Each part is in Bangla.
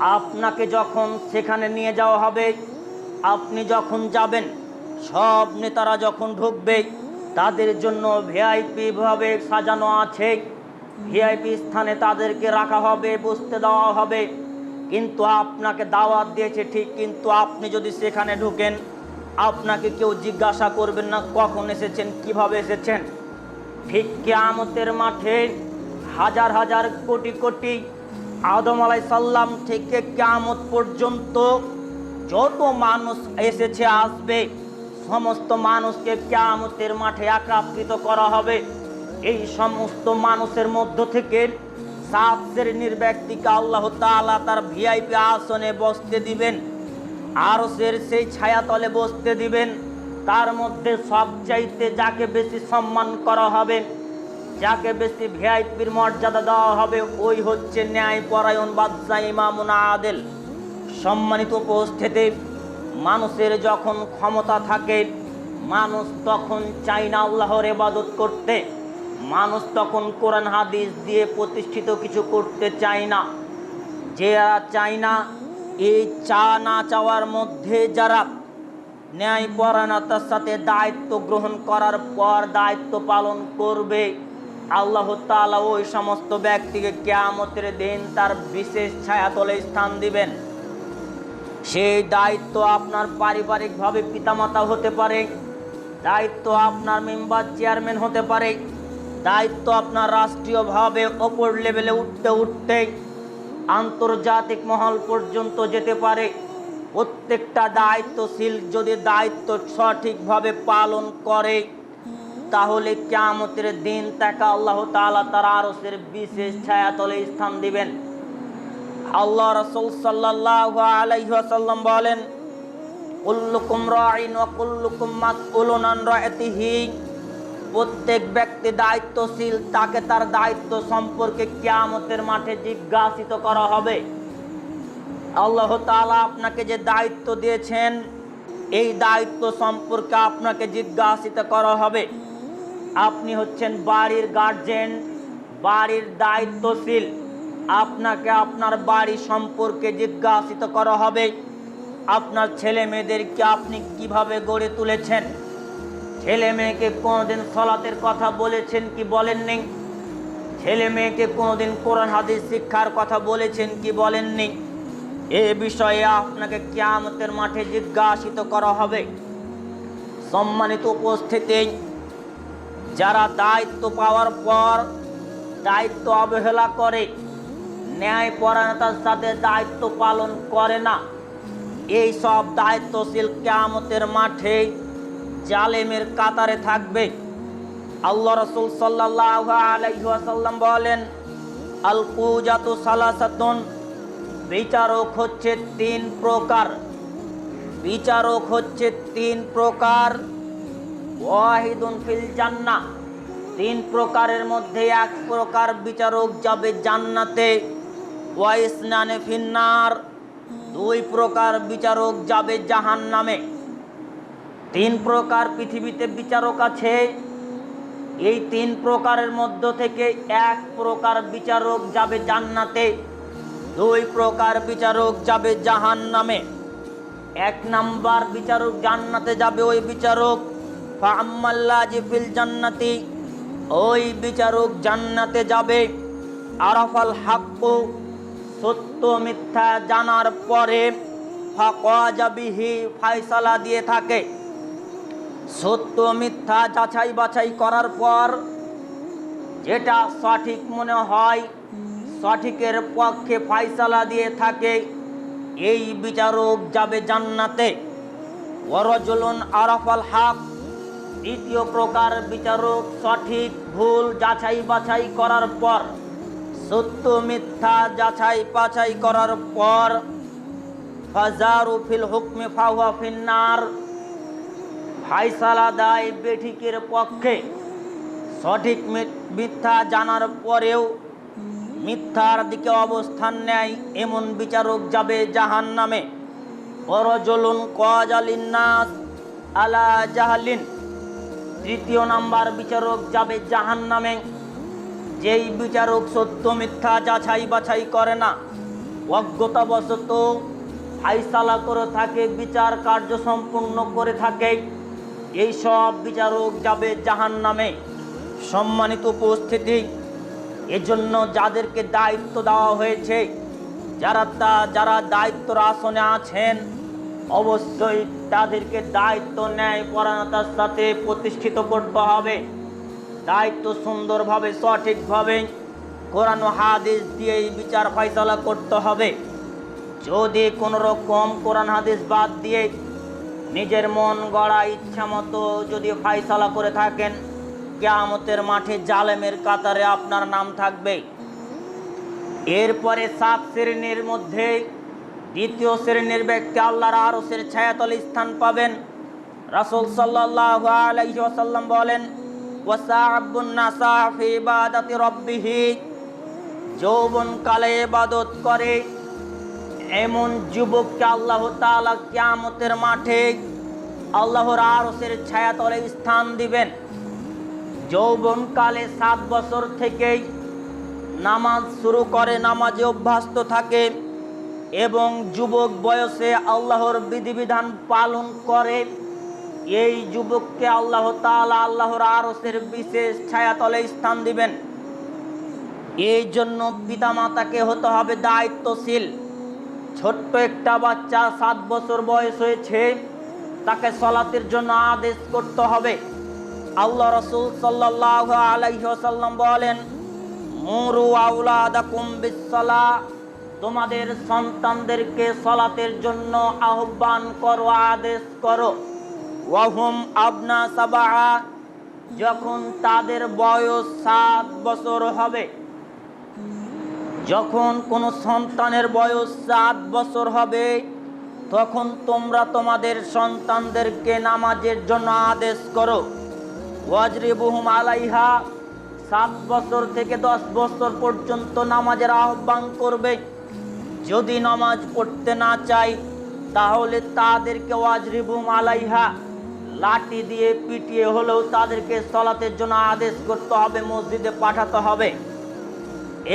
আপনাকে যখন সেখানে নিয়ে যাওয়া হবে, আপনি যখন যাবেন, সব নেতারা যখন ঢুকবে, তাদের জন্য ভিআইপি ভাবে সাজানো আছে। ভিআইপি স্থানে তাদেরকে রাখা হবে, বসতে দেওয়া হবে। কিন্তু আপনাকে দাওয়াত দিয়েছে ঠিক, কিন্তু আপনি যদি সেখানে ঢুকেন, আপনাকে কেউ জিজ্ঞাসা করবেন না কখন এসেছেন, কীভাবে এসেছেন। ঠিক কেয়ামতের মাঠে হাজার হাজার কোটি কোটি আদম আলাই সাল্লাম থেকে কেয়ামত পর্যন্ত যত মানুষ এসেছে, আসবে, সমস্ত মানুষকে কেয়ামতের মাঠে একত্রিত করা হবে। এই সমস্ত মানুষের মধ্য থেকে সাত শ্রেণির ব্যক্তিকে আল্লাহ তাআলা তার ভিআইপি আসনে বসতে দিবেন আরসের সেই ছায়াতলে বসতে দিবেন। তার মধ্যে সবচাইতে যাকে বেশি সম্মান করা হবে যাকে বেশি ভিআইপির মর্যাদা দেওয়া হবে, ওই হচ্ছে ন্যায় পরায়ণ বাদশাহ ইমামুন আদেল। সম্মানিত উপস্থিতি, মানুষের যখন ক্ষমতা থাকে, মানুষ তখন চায় না আল্লাহর এবাদত করতে। মানুষ তখন কোরআন, হাদিস দিয়ে প্রতিষ্ঠিত কিছু করতে চায় না। যারা চায় না, এই চা না চাওয়ার মধ্যে যারা ন্যায় পরায়ণতার সাথে দায়িত্ব গ্রহণ করার পর দায়িত্ব পালন করবে আল্লাহ তাআলা ওই সমস্ত ব্যক্তিকে কেয়ামতের দিন তার বিশেষ ছায়াতলে স্থান দিবেন। সেই দায়িত্ব আপনার পারিবারিকভাবে পিতামাতা হতে পারে, দায়িত্ব আপনার মেম্বার চেয়ারম্যান হতে পারে, দায়িত্ব আপনার রাষ্ট্রীয়ভাবে ওপর লেভেলে উঠতে উঠতে আন্তর্জাতিক মহল পর্যন্ত যেতে পারে। প্রত্যেকটা দায়িত্বশীল যদি দায়িত্ব সঠিকভাবে পালন করে তাহলে কেয়ামতের দিন তাকে আল্লাহ তাআলা তার আরসের বিশেষ ছায়াতলে স্থান দিবেন। আল্লাহ রসুল সাল্লাল্লাহু আলাইহি ওয়াসাল্লাম বলেন, কুল্লুকুম রাইন ওয়া কুল্লুকুম মাসউলুন প্রত্যেক ব্যক্তি দায়িত্বশীল, তাকে তার দায়িত্ব সম্পর্কে কিয়ামতের মাঠে জিজ্ঞাসিত করা হবে। আল্লাহ তাআলা আপনাকে যে দায়িত্ব দিয়েছেন, এই দায়িত্ব সম্পর্কে আপনাকে জিজ্ঞাসিত করা হবে। আপনি হচ্ছেন বাড়ির গার্জেন বাড়ির দায়িত্বশীল। আপনাকে আপনার বাড়ি সম্পর্কে জিজ্ঞাসিত করা হবে। আপনার ছেলে মেয়েদেরকে আপনি কীভাবে গড়ে তুলেছেন? ছেলে মেয়েকে কোনোদিন সলাতের কথা বলেছেন কি বলেননি? ছেলে মেয়েকে কোনোদিন কোরআন, হাদিস শিক্ষার কথা বলেছেন কি বলেননি? এ বিষয়ে আপনাকে কিয়ামতের মাঠে জিজ্ঞাসিত করা হবে। সম্মানিত উপস্থিতি যারা দায়িত্ব পাওয়ার পর দায়িত্ব অবহেলা করে ন্যায় পরায়ণতার সাথে দায়িত্ব পালন করে না। এই সব দায়িত্বশীল কেয়ামতের মাঠে জালেমের কাতারে থাকবে। আল্লাহ রসুল সাল্লাহ আলাইসাল্লাম বলেন আল কুজাতু সালাসাতুন, বিচারক হচ্ছে তিন প্রকার। বিচারক হচ্ছে তিন প্রকার। জান্নাহ। তিন প্রকারের মধ্যে এক প্রকার বিচারক যাবে জান্নাতে ওয়াইসনানে ফিন্নার। দুই প্রকার বিচারক যাবে জাহান নামে তিন প্রকার পৃথিবীতে বিচারক আছে। এই তিন প্রকারের মধ্য থেকে এক প্রকার বিচারক যাবে জান্নাতে, দুই প্রকার বিচারক যাবে জাহান নামে এক নাম্বার বিচারক জান্নাতে যাবে ওই বিচারক ফিল জান্নাতি, ওই বিচারক জান্নাতে যাবে। আরাফাল হাক্কু, সত্য মিথ্যা জানার পরে ফাকাজাবিহি ফায়সালা দিয়ে থাকে। সত্য মিথ্যা যাচাই বাছাই করার পর যেটা সঠিক মনে হয়, সঠিকের পক্ষে ফায়সালা দিয়ে থাকে, এই বিচারক যাবে জান্নাতে। ওরজলুন আরাফাল হাক দ্বিতীয় প্রকার বিচারক সঠিক ভুল যাচাই বাছাই করার পর, সত্য মিথ্যা যাচাই বাছাই করার পর, ফাজারু ফিল হুকমে ফাহুয়া ফিন্নার, ফাইসালা দেয় বেঠিকের পক্ষে সঠিক মিথ্যা জানার পরেও মিথ্যার দিকে অবস্থান নেয় এমন বিচারক যাবে জাহান নামে পরজলুন কজালিন্নাস আলা জাহালিন। তৃতীয় নাম্বার বিচারক যাবে জাহান নামে যেই বিচারক সত্য মিথ্যা যাছাই বাছাই করে না, অজ্ঞতাবশত ফাইসালা করে থাকে, বিচার কার্য সম্পূর্ণ করে থাকে। এই সব বিচারক যাবে জাহান নামে সম্মানিত উপস্থিতি, এজন্য যাদেরকে দায়িত্ব দেওয়া হয়েছে, যারা তা যারা দায়িত্বর আসনে আছেন অবশ্যই তাদেরকে দায়িত্ব ন্যায় পরায়ণতার সাথে প্রতিষ্ঠিত করতে হবে। দায়িত্ব সুন্দরভাবে, সঠিকভাবে কোরআন হাদিস দিয়েই বিচার ফয়সলা করতে হবে। যদি কোনো রকম কোরআন হাদিস বাদ দিয়ে নিজের মন গড়া ইচ্ছা মতো যদি ফাইসালা করে থাকেন, কেয়ামতের মাঠে জালেমের কাতারে আপনার নাম থাকবে। এরপরে সাত শ্রেণির মধ্যে দ্বিতীয় শ্রেণির ব্যক্তি আল্লাহর আরসের ছায়াতল স্থান পাবেন। রাসূল সাল্লাল্লাহু আলাইহি ওয়াসাল্লাম বলেন নাসা ইবাদাতি করে। এমন যুবককে আল্লাহ তাআলা কিয়ামতের মাঠে আল্লাহর আরসের ছায়াতলে স্থান দিবেন। যৌবন কালে সাত বছর থেকেই নামাজ শুরু করে, নামাজে অভ্যস্ত থাকে। এবং যুবক বয়সে আল্লাহর বিধিবিধান পালন করে, এই যুবককে আল্লাহ তাআলা আল্লাহর আরসের বিশেষ ছায়াতলে স্থান দিবেন। এই জন্য পিতামাতাকে হতে হবে দায়িত্বশীল। ছোট্ট একটা বাচ্চা সাত বছর বয়স হয়েছে, তাকে সলাতের জন্য আদেশ করতে হবে। আল্লাহ রসুল সাল্লাহ আলাইসাল্লাম বলেন, মুরু আউলাদাকুম বিসলা তোমাদের সন্তানদেরকে সলাতের জন্য আহ্বান করো, আদেশ করো। আবনা সাবা যখন তাদের বয়স সাত বছর হবে, যখন কোনো সন্তানের বয়স সাত বছর হবে, তখন তোমরা তোমাদের সন্তানদেরকে নামাজের জন্য আদেশ করো। ওয়াজরিবুহুম আলাইহা, সাত বছর থেকে দশ বছর পর্যন্ত নামাজের আহ্বান করবে। যদি নামাজ পড়তে না চাই, তাহলে তাদেরকে ওয়াজরিবুম আলাইহা, লাঠি দিয়ে পিটিয়ে হলেও তাদেরকে সলাতের জন্য আদেশ করতে হবে, মসজিদে পাঠাতে হবে।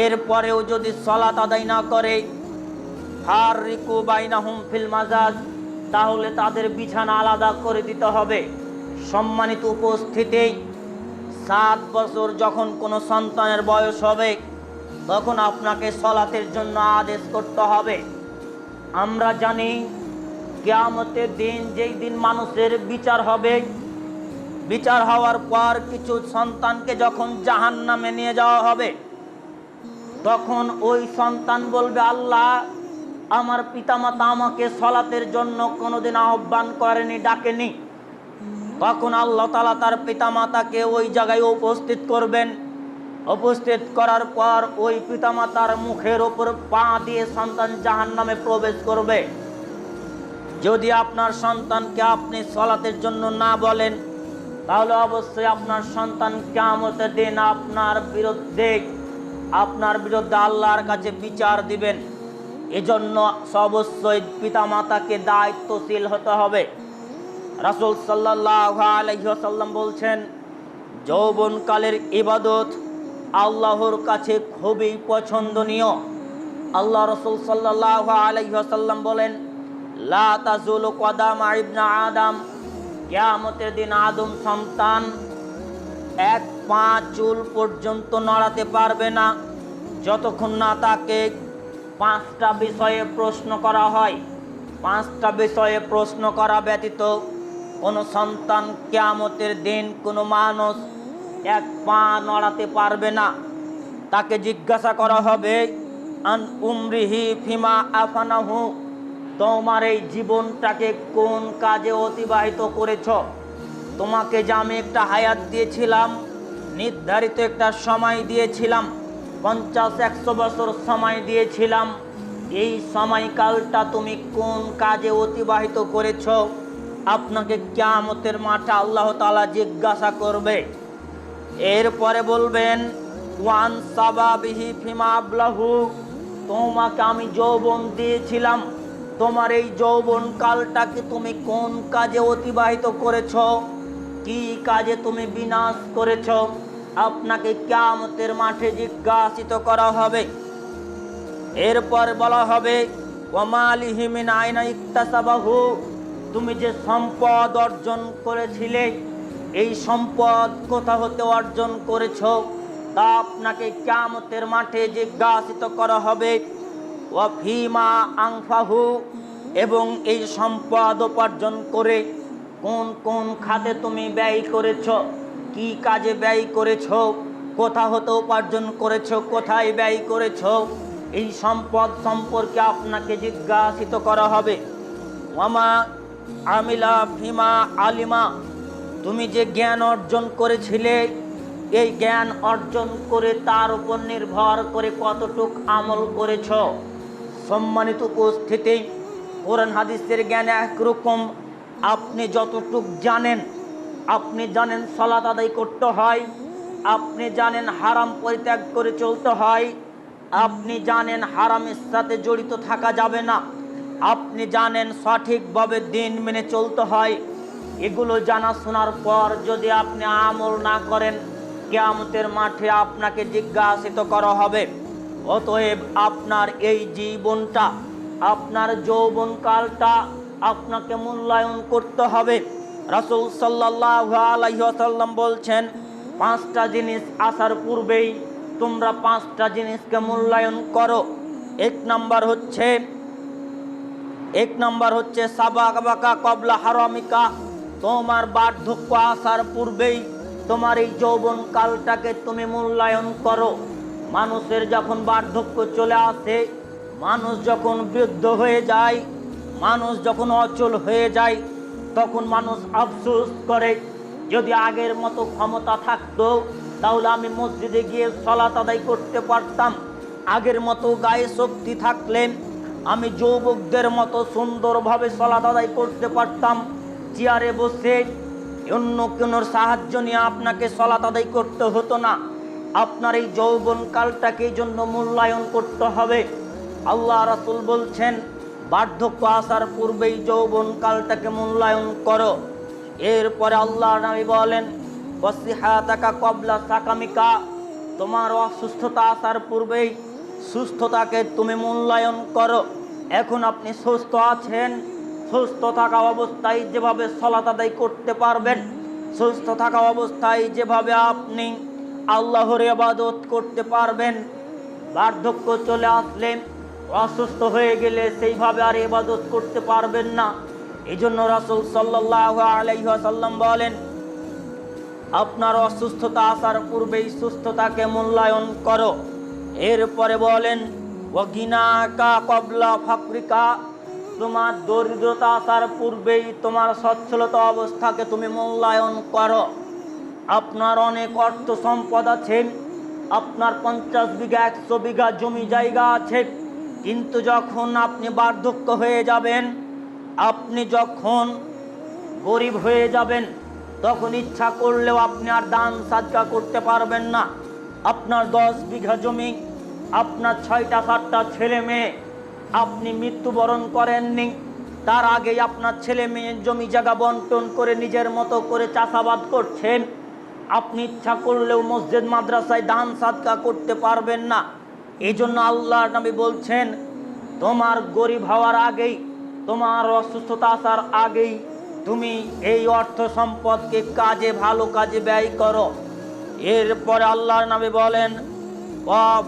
এরপরেও যদি সলাত আদায় না করে হার রিকু বাইনাহুম ফিল মাজাজ, তাহলে তাদের বিছানা আলাদা করে দিতে হবে। সম্মানিত উপস্থিতি, সাত বছর যখন কোনো সন্তানের বয়স হবে তখন আপনাকে সলাতের জন্য আদেশ করতে হবে। আমরা জানি কেয়ামতের দিন যেই দিন মানুষের বিচার হবে, বিচার হওয়ার পর কিছু সন্তানকে যখন জাহান নামে নিয়ে যাওয়া হবে, তখন ওই সন্তান বলবে, আল্লাহ, আমার পিতামাতা আমাকে সলাতের জন্য কোনোদিন আহ্বান করেনি, ডাকেনি। তখন আল্লাহ তালা তার পিতামাতাকে ওই জায়গায় উপস্থিত করবেন। উপস্থিত করার পর ওই পিতামাতার মুখের ওপর পা দিয়ে সন্তান জাহান নামে প্রবেশ করবে। যদি আপনার সন্তানকে আপনি সলাতের জন্য না বলেন, তাহলে অবশ্যই আপনার সন্তান কেমতের দিন আপনার বিরুদ্ধে আপনার বিরুদ্ধে আল্লাহর কাছে বিচার দিবেন। এজন্য অবশ্যই পিতামাতাকে দায়িত্বশীল হতে হবে। রাসুল সাল্লাহ আলহ্লাম বলছেন, যৌবনকালের ইবাদত আল্লাহর কাছে খুবই পছন্দনীয়। আল্লাহ রসুল সাল্লাহ আলহ্লাম বলেন, লা তাজুল কদাম ইবনা আদম। কেয়ামতের দিন আদম সন্তান এক পা চুল পর্যন্ত নড়াতে পারবে না। যতক্ষণ না তাকে পাঁচটা বিষয়ে প্রশ্ন করা হয়, পাঁচটা বিষয়ে প্রশ্ন করা ব্যতীত কোনো সন্তান কেয়ামতের দিন কোনো মানুষ এক পা নড়াতে পারবে না। তাকে জিজ্ঞাসা করা হবে, আন উমরিহি ফিমা আফানাহু, তোমার এই জীবনটাকে কোন কাজে অতিবাহিত করেছ? তোমাকে যে আমি একটা হায়াত দিয়েছিলাম, নির্ধারিত একটা সময় দিয়েছিলাম, পঞ্চাশ, একশো বছর সময় দিয়েছিলাম, এই সময়কালটা তুমি কোন কাজে অতিবাহিত করেছ? আপনাকে কেয়ামতের মাঠে আল্লাহ তালা জিজ্ঞাসা করবে। এরপরে বলবেন, ওয়ান সাবাবিহি ফিমা আবলাহু, তোমাকে আমি যৌবন দিয়েছিলাম। তোমার এই যৌবন কালটাকে তুমি কোন কাজে অতিবাহিত করেছ? কি কাজে তুমি বিনাশ করেছ? আপনাকে কেয়ামতের মাঠে জিজ্ঞাসিত করা হবে। এরপর বলা হবে ওমালিহিমিন আইনা ইকতাসাবাহু, তুমি যে সম্পদ অর্জন করেছিলে এই সম্পদ কোথা হতে অর্জন করেছ? তা আপনাকে কিয়ামতের মাঠে জিজ্ঞাসিত করা হবে। ওয়াফিমা আংফাহু, এবং এই সম্পদ উপার্জন করে কোন কোন খাতে তুমি ব্যয় করেছ? কি কাজে ব্যয় করেছ? কোথা হতে উপার্জন করেছ? কোথায় ব্যয় করেছ? এই সম্পদ সম্পর্কে আপনাকে জিজ্ঞাসিত করা হবে। মামা আমিলা ফিমা আলিমা তুমি যে জ্ঞান অর্জন করেছিলে, এই জ্ঞান অর্জন করে তার উপর নির্ভর করে কতটুক আমল করেছ? সম্মানিত উপস্থিতি, কোরআন হাদিসের জ্ঞান একরকম। আপনি যতটুক জানেন, আপনি জানেন সলাত আদায় করতে হয়, আপনি জানেন হারাম পরিত্যাগ করে চলতে হয়, আপনি জানেন হারামের সাথে জড়িত থাকা যাবে না, আপনি জানেন সঠিকভাবে দিন মেনে চলতে হয়। এগুলো জানা শোনার পর যদি আপনি আমল না করেন, কেয়ামতের মাঠে আপনাকে জিজ্ঞাসিত করা হবে, অতএব আপনার এই জীবনটা, আপনার যৌবনকালটা আপনাকে মূল্যায়ন করতে হবে। রাসূল সাল্লাহ আলাইসাল্লাম বলছেন, পাঁচটা জিনিস আসার পূর্বেই তোমরা পাঁচটা জিনিসকে মূল্যায়ন করো। এক নাম্বার হচ্ছে, এক নাম্বার হচ্ছে সাবাকা কবলা হারামিকা। তোমার বার্ধক্য আসার পূর্বেই তোমার এই যৌবন কালটাকে তুমি মূল্যায়ন করো। মানুষের যখন বার্ধক্য চলে আসে, মানুষ যখন বৃদ্ধ হয়ে যায়, মানুষ যখন অচল হয়ে যায়, তখন মানুষ আফসোস করে, যদি আগের মতো ক্ষমতা থাকতো, তাহলে আমি মসজিদে গিয়ে সলাত আদায় করতে পারতাম। আগের মতো গায়ে শক্তি থাকলে আমি যৌবকদের মতো সুন্দরভাবে সলাত আদায় করতে পারতাম। চেয়ারে বসে অন্য কোনোর সাহায্য নিয়ে আপনাকে সলাত আদায় করতে হতো না। আপনার এই যৌবনকালটাকে জন্য মূল্যায়ন করতে হবে। আল্লাহ রাসুল বলছেন, বার্ধক্য আসার পূর্বেই যৌবনকালটাকে মূল্যায়ন করো। এরপরে আল্লাহ নবী বলেন বসিহাতাকা কবলা সাকামিকা। তোমার অসুস্থতা আসার পূর্বেই সুস্থতাকে তুমি মূল্যায়ন করো। এখন আপনি সুস্থ আছেন সুস্থ থাকা অবস্থায় যেভাবে সলাত আদায় করতে পারবেন সুস্থ থাকা অবস্থায় যেভাবে আপনি আল্লাহর ইবাদত করতে পারবেন, বার্ধক্য চলে আসলে অসুস্থ হয়ে গেলে সেইভাবে আর ইবাদত করতে পারবেন না। এই জন্য রাসুল সাল্লাহ আলাইসাল্লাম বলেন, আপনার অসুস্থতা আসার পূর্বেই সুস্থতাকে মূল্যায়ন করো। এরপরে বলেন ওগিনাকা কবলা ফাকরিকা। তোমার দরিদ্রতা আসার পূর্বেই তোমার সচ্ছলতা অবস্থাকে তুমি মূল্যায়ন করো। আপনার অনেক অর্থ সম্পদ আছে, আপনার পঞ্চাশ বিঘা, একশো বিঘা জমি জায়গা আছে। কিন্তু যখন আপনি বার্ধক্য হয়ে যাবেন, আপনি যখন গরিব হয়ে যাবেন, তখন ইচ্ছা করলেও আপনি আর দান সাদকা করতে পারবেন না। আপনার দশ বিঘা জমি, আপনার ছয়টা, সাতটা ছেলে মেয়ে আপনি মৃত্যুবরণ করেননি। তার আগেই আপনার ছেলে মেয়ের জমি জায়গা বন্টন করে নিজের মতো করে চাষাবাদ করছেন। আপনি ইচ্ছা করলেও মসজিদ, মাদ্রাসায় দান সাদকা করতে পারবেন না। এই জন্য আল্লাহ নবী বলছেন, তোমার গরিব হওয়ার আগেই, তোমার অসুস্থতা আসার আগেই তুমি এই অর্থ সম্পদকে কাজে, ভালো কাজে ব্যয় করো। এরপরে আল্লাহর নামে বলেন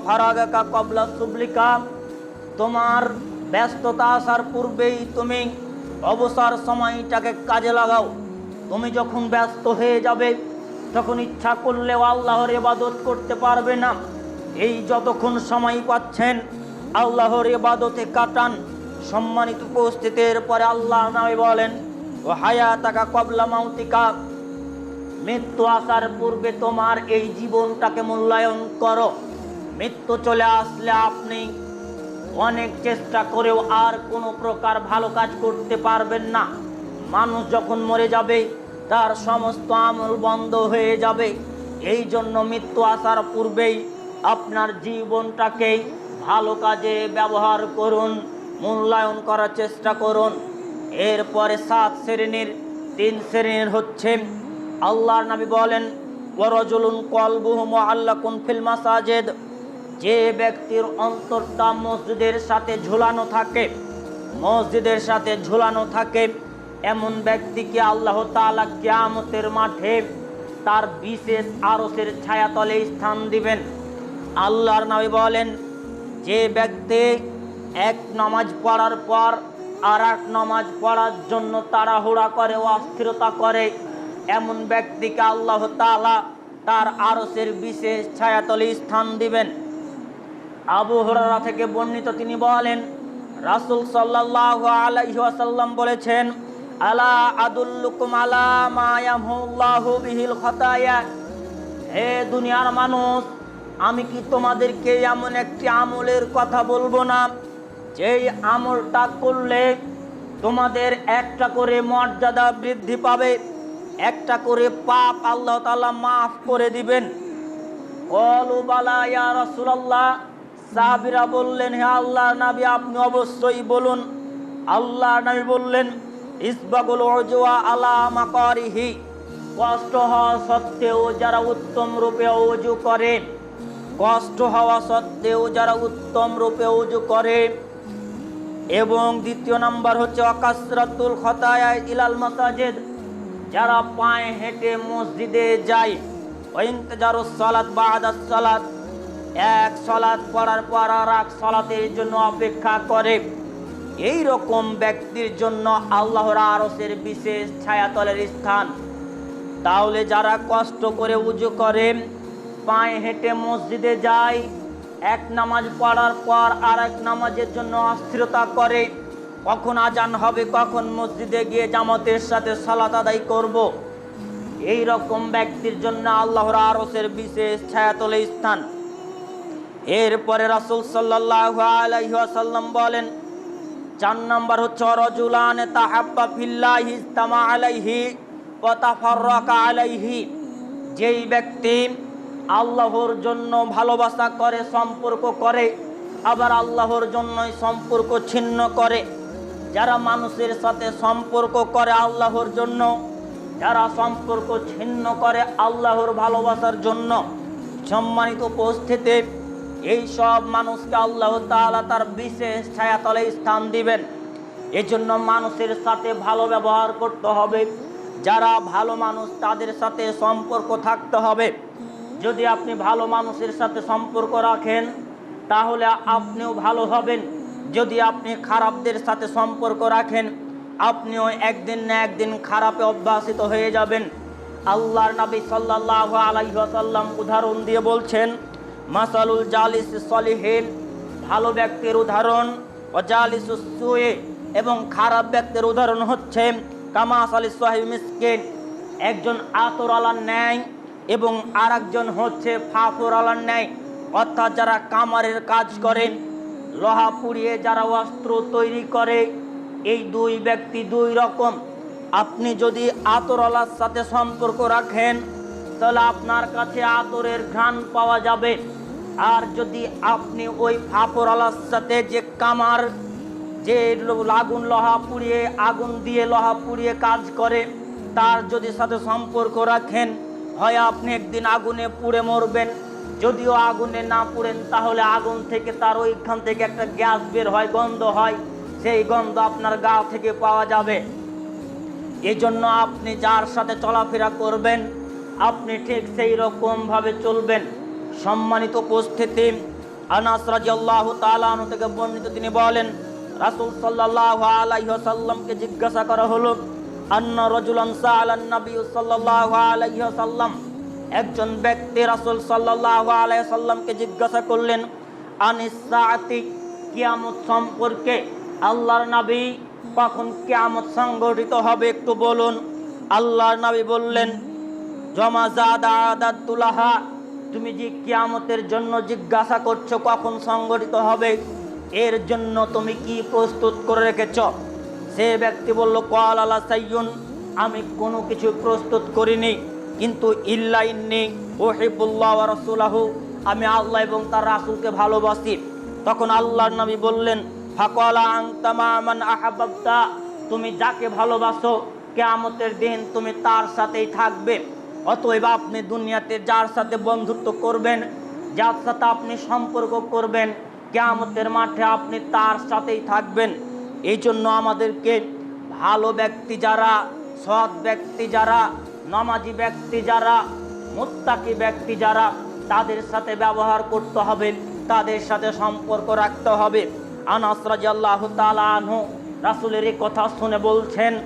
ফারাগাকা কবলা সুবলিকা তোমার ব্যস্ততা আসার পূর্বেই তুমি অবসর সময়টাকে কাজে লাগাও। তুমি যখন ব্যস্ত হয়ে যাবে, তখন ইচ্ছা করলেও আল্লাহর ইবাদত করতে পারবে না। এই যতক্ষণ সময় পাচ্ছেন, আল্লাহর ইবাদতে কাটান। সম্মানিত উপস্থিতির পরে আল্লাহ নামে বলেন, ও হায়া তাকা কবলা মাউতিকা। মৃত্যু আসার পূর্বে তোমার এই জীবনটাকে মূল্যায়ন করো। মৃত্যু চলে আসলে আপনি অনেক চেষ্টা করেও আর কোনো প্রকার ভালো কাজ করতে পারবেন না। মানুষ যখন মরে যাবে, তার সমস্ত আমল বন্ধ হয়ে যাবে। এই জন্য মৃত্যু আসার পূর্বেই আপনার জীবনটাকে ভালো কাজে ব্যবহার করুন, মূল্যায়ন করার চেষ্টা করুন। এরপরে সাত শ্রেণির, তিন শ্রেণির হচ্ছে আল্লাহর নবী বলেন ওরজুলুন কলবুহুম আল্লাহ কুন ফিল মাসাজেদ। যে ব্যক্তির অন্তরটা মসজিদের সাথে ঝুলানো থাকে, মসজিদের সাথে ঝুলানো থাকে, এমন ব্যক্তিকে আল্লাহ তাআলা কিয়ামতের মাঠে তার বিশেষ আরসের ছায়াতলে স্থান দিবেন। আল্লাহর নবী বলেন, যে ব্যক্তি এক নামাজ পড়ার পর আর এক নামাজ পড়ার জন্য তাড়াহুড়া করে ও অস্থিরতা করে, এমন ব্যক্তিকে আল্লাহ তাআলা তার আরসের বিশেষ ছায়াতলে স্থান দিবেন। আবু হুরারা থেকে বর্ণিত তিনি বলেন, রাসূল সাল্লাল্লাহু আলাইহি ওয়াসাল্লাম বলেছেন, আলা আদুল্লুকুম আলা মা ইয়ামহুল্লাহু বিহিল খাতায়া। হে দুনিয়ার মানুষ, আমি কি তোমাদেরকে এমন একটি আমলের কথা বলব না, যেই আমলটা করলে তোমাদের একটা করে মর্যাদা বৃদ্ধি পাবে, একটা করে পাপ আল্লাহ তাআলা মাফ করে দিবেন। কলু বালা ইয়া রাসূলুল্লাহ সাহাবীরা বললেন, হে আল্লাহ নবী, আপনি অবশ্যই বলুন। আল্লাহ নবী বললেন, ইসবাগুল উজওয়া আলা মাকারিহি। কষ্ট হওয়া সত্ত্বেও যারা উত্তম রূপে উজু করে, কষ্ট হওয়া সত্ত্বেও যারা উত্তম রূপে উজু করে। এবং দ্বিতীয় নাম্বার হচ্ছে অকাসরাতুল খতায়া ইলাল মাসাজিদ। যারা পায়ে হেঁটে মসজিদে যায় ওইন্তজারু সালাত বাদাস সালাত। এক সালাত পড়ার পর আর এক সালাতের জন্য অপেক্ষা করে। এই রকম ব্যক্তির জন্য আল্লাহর আরসের বিশেষ ছায়াতলের স্থান। তাহলে যারা কষ্ট করে উজু করে, পায়ে হেঁটে মসজিদে যায়, এক নামাজ পড়ার পর আর এক নামাজের জন্য অস্থিরতা করে, কখন আজান হবে, কখন মসজিদে গিয়ে জামাতের সাথে সালাত আদায় করব। এই রকম ব্যক্তির জন্য আল্লাহর আরসের বিশেষ ছায়াতলে স্থান। এরপরে রাসূল আলাইহি বলেন, চার নাম্বার হচ্ছে আলাইহি আলাইহি। যেই ব্যক্তি আল্লাহর জন্য ভালোবাসা করে, সম্পর্ক করে, আবার আল্লাহর জন্যই সম্পর্ক ছিন্ন করে। যারা মানুষের সাথে সম্পর্ক করে আল্লাহর জন্য, যারা সম্পর্ক ছিন্ন করে আল্লাহর ভালোবাসার জন্য, সম্মানিত উপস্থিতি এই সব মানুষকে আল্লাহ তাআলা তার বিশেষ ছায়াতলে স্থান দিবেন। এজন্য মানুষের সাথে ভালো ব্যবহার করতে হবে। যারা ভালো মানুষ, তাদের সাথে সম্পর্ক থাকতে হবে। যদি আপনি ভালো মানুষের সাথে সম্পর্ক রাখেন, তাহলে আপনিও ভালো হবেন। যদি আপনি খারাপদের সাথে সম্পর্ক রাখেন, আপনিও একদিন না একদিন খারাপে অভ্যাসিত হয়ে যাবেন। আল্লাহর নবী সাল্লাল্লাহু আলাইহি ওয়াসাল্লাম উদাহরণ দিয়ে বলছেন মাসালুল জালিস সলিহিন, ভালো ব্যক্তির উদাহরণ ও এবং খারাপ ব্যক্তির উদাহরণ হচ্ছে কামাস আলী সাহেব মিসকিন। একজন আতরালার ন্যায় এবং আর একজন হচ্ছে ফাফরালার ন্যায়। অর্থাৎ যারা কামারের কাজ করে লোহা পুড়িয়ে যারা অস্ত্র তৈরি করে, এই দুই ব্যক্তি দুই রকম। আপনি যদি আতরওয়ালার সাথে সম্পর্ক রাখেন তাহলে আপনার কাছে আতরের ঘ্রাণ পাওয়া যাবে। আর যদি আপনি ওই ফাপরওয়ালার সাথে যে কামার, যে আগুন লোহা পুড়িয়ে, আগুন দিয়ে লহা পুড়িয়ে কাজ করে, তার যদি সাথে সম্পর্ক রাখেন, হয় আপনি একদিন আগুনে পুড়ে মরবেন। যদিও আগুনে না পুড়েন, তাহলে আগুন থেকে তার ওইখান থেকে একটা গ্যাস বের হয়, গন্ধ হয়। সেই গন্ধ আপনার গা থেকে পাওয়া যাবে। এই জন্য আপনি যার সাথে চলাফেরা করবেন আপনি ঠিক সেই রকম ভাবে চলবেন। সম্মানিত উপস্থিতি, আনাস রাদিয়াল্লাহু তাআলা আনহু থেকে বর্ণিত তিনি বলেন, রাসূল সাল্লাল্লাহু আলাইহি ওয়াসাল্লামকে জিজ্ঞাসা করা হলো, আন্না রাজুলান সাআলান নবী সাল্লাল্লাহু আলাইহি ওয়াসাল্লাম। একজন ব্যক্তি রাসূল সাল্লাল্লাহু আলাইহি সাল্লামকে জিজ্ঞাসা করলেন, আনিস সাআতি, কিয়ামত সম্পর্কে আল্লাহর নবী কখন কিয়ামত সংগঠিত হবে একটু বলুন। আল্লাহর নবী বললেন তুমি যে কিয়ামতের জন্য জিজ্ঞাসা করছ কখন সংগঠিত হবে, এর জন্য তুমি কি প্রস্তুত করে রেখেছ? সে ব্যক্তি বলল কল আলা সাইয়ুন আমি কোনো কিছু প্রস্তুত করিনি, কিন্তু ইল্লা ইন্নি ওহিবুল্লাহ রাসূলাহু, আমি আল্লাহ এবং তার রাসূলকে ভালোবাসি। তখন আল্লাহর নবী বললেন, ফাকালা আনতামা মান আহাব্বাতা, তুমি যাকে ভালোবাসো, কিয়ামতের দিন তুমি তার সাথেই থাকবে। অতএব আপনি দুনিয়াতে যার সাথে বন্ধুত্ব করবেন, যার সাথে আপনি সম্পর্ক করবেন, কেয়ামতের মাঠে আপনি তার সাথেই থাকবেন। এই জন্য আমাদেরকে ভালো ব্যক্তি যারা, সৎ ব্যক্তি যারা, নামাজি ব্যক্তি যারা, মুত্তাকি ব্যক্তি যারা, তাদের সাথে ব্যবহার করতে হবে, তাদের সাথে সম্পর্ক রাখতে হবে। আনাস রাদিয়াল্লাহু তাআলা আনহু রাসূলের এই কথা শুনে বলছেন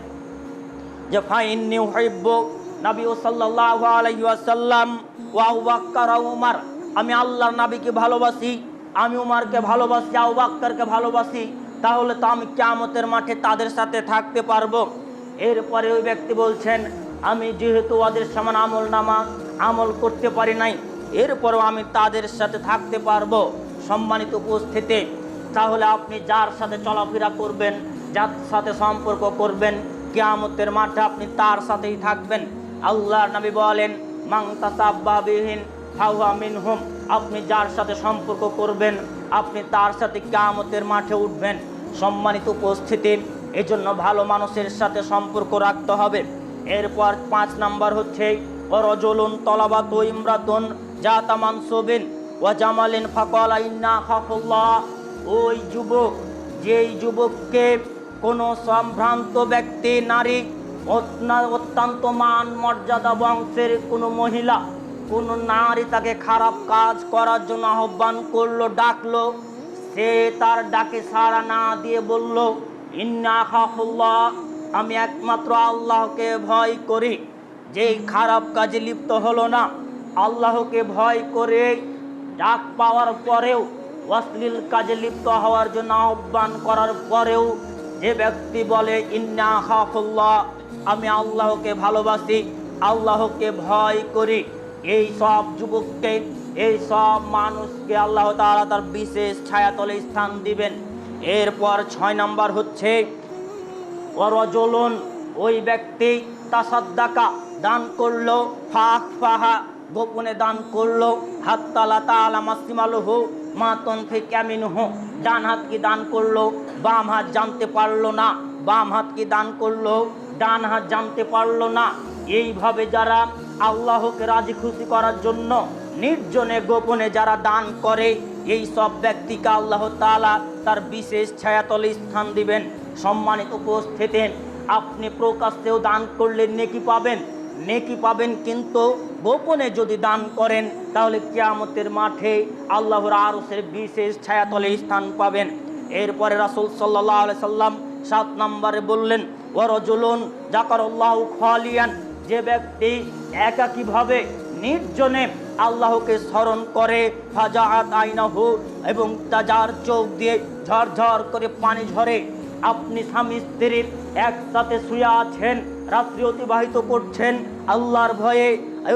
যে, ফাইন নিউ উহিব্বু নবী সাল্লাল্লাহু আলাইহি ওয়াসাল্লাম ওয়া আবু বকর ওয়া উমর, আমি আল্লাহর নাবিকে ভালোবাসি, আমি উমরকে ভালোবাসি, আবু বকরকে ভালোবাসি, তাহলে তো আমি কিয়ামতের মাঠে তাদের সাথে থাকতে পারব। এরপরে ওই ব্যক্তি বলছেন, আমি যেহেতু ওদের সমান আমল নামা আমল করতে পারি নাই, এরপরও আমি তাদের সাথে থাকতে পারব সম্মানিত উপস্থিতি। তাহলে আপনি যার সাথে চলাফেরা করবেন, যার সাথে সম্পর্ক করবেন, কেয়ামতের মাঠে আপনি তার সাথেই থাকবেন। আল্লাহর নবী বলেন মাংতাসাবিহীন হাওয়া মিনহুম আপনি যার সাথে সম্পর্ক করবেন, আপনি তার সাথে কিয়ামতের মাঠে উঠবেন। সম্মানিত উপস্থিতি, এজন্য ভালো মানুষের সাথে সম্পর্ক রাখতে হবে। এরপর পাঁচ নাম্বার হচ্ছে অরজলুন তলাবাত ইমরাতুন জাতা মানসুবিন ওয়া জামালিন ইন্না খাফুল্লাহ ওই যুবক, যেই যুবককে কোনো সম্ভ্রান্ত ব্যক্তি, নারী অত্যন্ত মান মর্যাদা বংশের কোনো মহিলা, কোনো নারী তাকে খারাপ কাজ করার জন্য আহ্বান করল, ডাকলো। সে তার ডাকে সাড়া না দিয়ে বলল, ইন্না খাফুল্লাহ আমি একমাত্র আল্লাহকে ভয় করি। যেই খারাপ কাজে লিপ্ত হলো না, আল্লাহকে ভয় করে ডাক পাওয়ার পরেও, অশ্লীল কাজে লিপ্ত হওয়ার জন্য আহ্বান করার পরেও, যে ব্যক্তি বলে, ইন্না হাফুল্লাহ আমি আল্লাহকে ভালোবাসি, আল্লাহকে ভয় করি। এই সব যুবককে, এই সব মানুষকে আল্লাহ তাআলা তার বিশেষ ছায়াতলে স্থান দিবেন। এরপর ছয় নাম্বার হচ্ছে, অরজলন, ওই ব্যক্তি তাসাদ্দাকা, দান করল, ফাঁক ফাহা, গোপনে দান করল, হাত্তালা তালা মাসিমালুহু মা তনফে ক্যামিন হো ডান হাত কি দান করল, বাম হাত জানতে পারল না, বাম হাত কি দান করল ডান হাত জানতে পারল না। এইভাবে যারা আল্লাহকে রাজি খুশি করার জন্য নির্জনে গোপনে যারা দান করে, এই সব ব্যক্তিকে আল্লাহ তালা তার বিশেষ ছায়াতলে স্থান দিবেন, সম্মানিত উপস্থিতি আপনি প্রকাশ্যেও দান করলে নেকি পাবেন। নেকি পাবেন কিন্তু গোপনে যদি দান করেন, তাহলে কেয়ামতের মাঠে আল্লাহর আরসের বিশেষ ছায়াতলে স্থান পাবেন। এরপরে রাসূল আলাইহি সাল্লাম সাত নম্বরে বললেন ওয়ারজুলুন জাকারাল্লাহু খালিয়ান। যে ব্যক্তি একাকীভাবে নির্জনে আল্লাহকে স্মরণ করে, ফাজাআত আইনাহু এবং তা যার চোখ দিয়ে ঝরঝর করে পানি ঝরে, আপনি স্বামী স্ত্রীর একসাথে শুয়ে আছেন, রাত্রি অতিবাহিত করছেন, আল্লাহর ভয়ে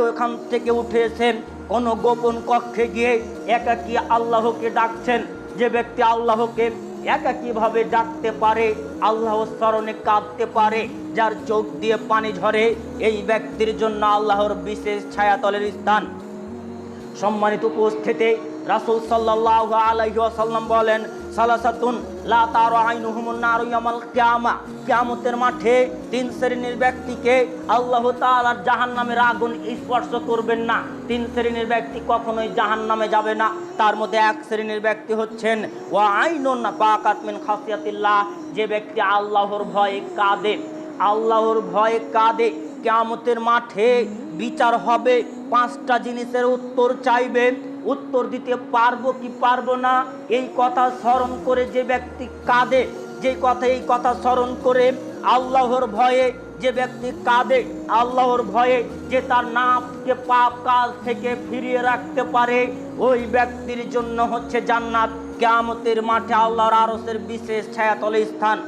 ওখান থেকে উঠে এসে কোনো গোপন কক্ষে গিয়ে একাকী আল্লাহকে ডাকছেন, যে ব্যক্তি আল্লাহকে একাকীভাবে ডাকতে পারে, আল্লাহ স্মরণে কাঁদতে পারে, যার চোখ দিয়ে পানি ঝরে, এই ব্যক্তির জন্য আল্লাহর বিশেষ ছায়াতলের স্থান। সম্মানিত উপস্থিতি, রাসুল সাল্লাহ আলাইহি ওয়াসাল্লাম বলেন সালাসাতুন লা তারা মাঠে তিন শ্রেণির ব্যক্তিকে আল্লাহ জাহান্নামের আগুন স্পর্শ করবেন না। তিন শ্রেণির ব্যক্তি কখনোই জাহান্নামে যাবে না। তার মধ্যে এক শ্রেণির ব্যক্তি হচ্ছেন, ওয়া আইনুন খাসিয়াতিল্লাহ যে ব্যক্তি আল্লাহর ভয়ে কাঁদে। আল্লাহর ভয়ে কাঁদে। কেয়ামতের মাঠে বিচার হবে, পাঁচটা জিনিসের উত্তর চাইবে। উত্তর দিতে পারব কি পারব না, এই কথা স্মরণ করে যে ব্যক্তি কাঁদে যে কথা, এই কথা স্মরণ করে আল্লাহর ভয়ে যে ব্যক্তি কাঁদে, আল্লাহর ভয়ে যে তার নাপকে পাপ কাজ থেকে ফিরিয়ে রাখতে পারে, ওই ব্যক্তির জন্য হচ্ছে জান্নাত, কেয়ামতের মাঠে আল্লাহর আরসের বিশেষ ছায়াতলে স্থান।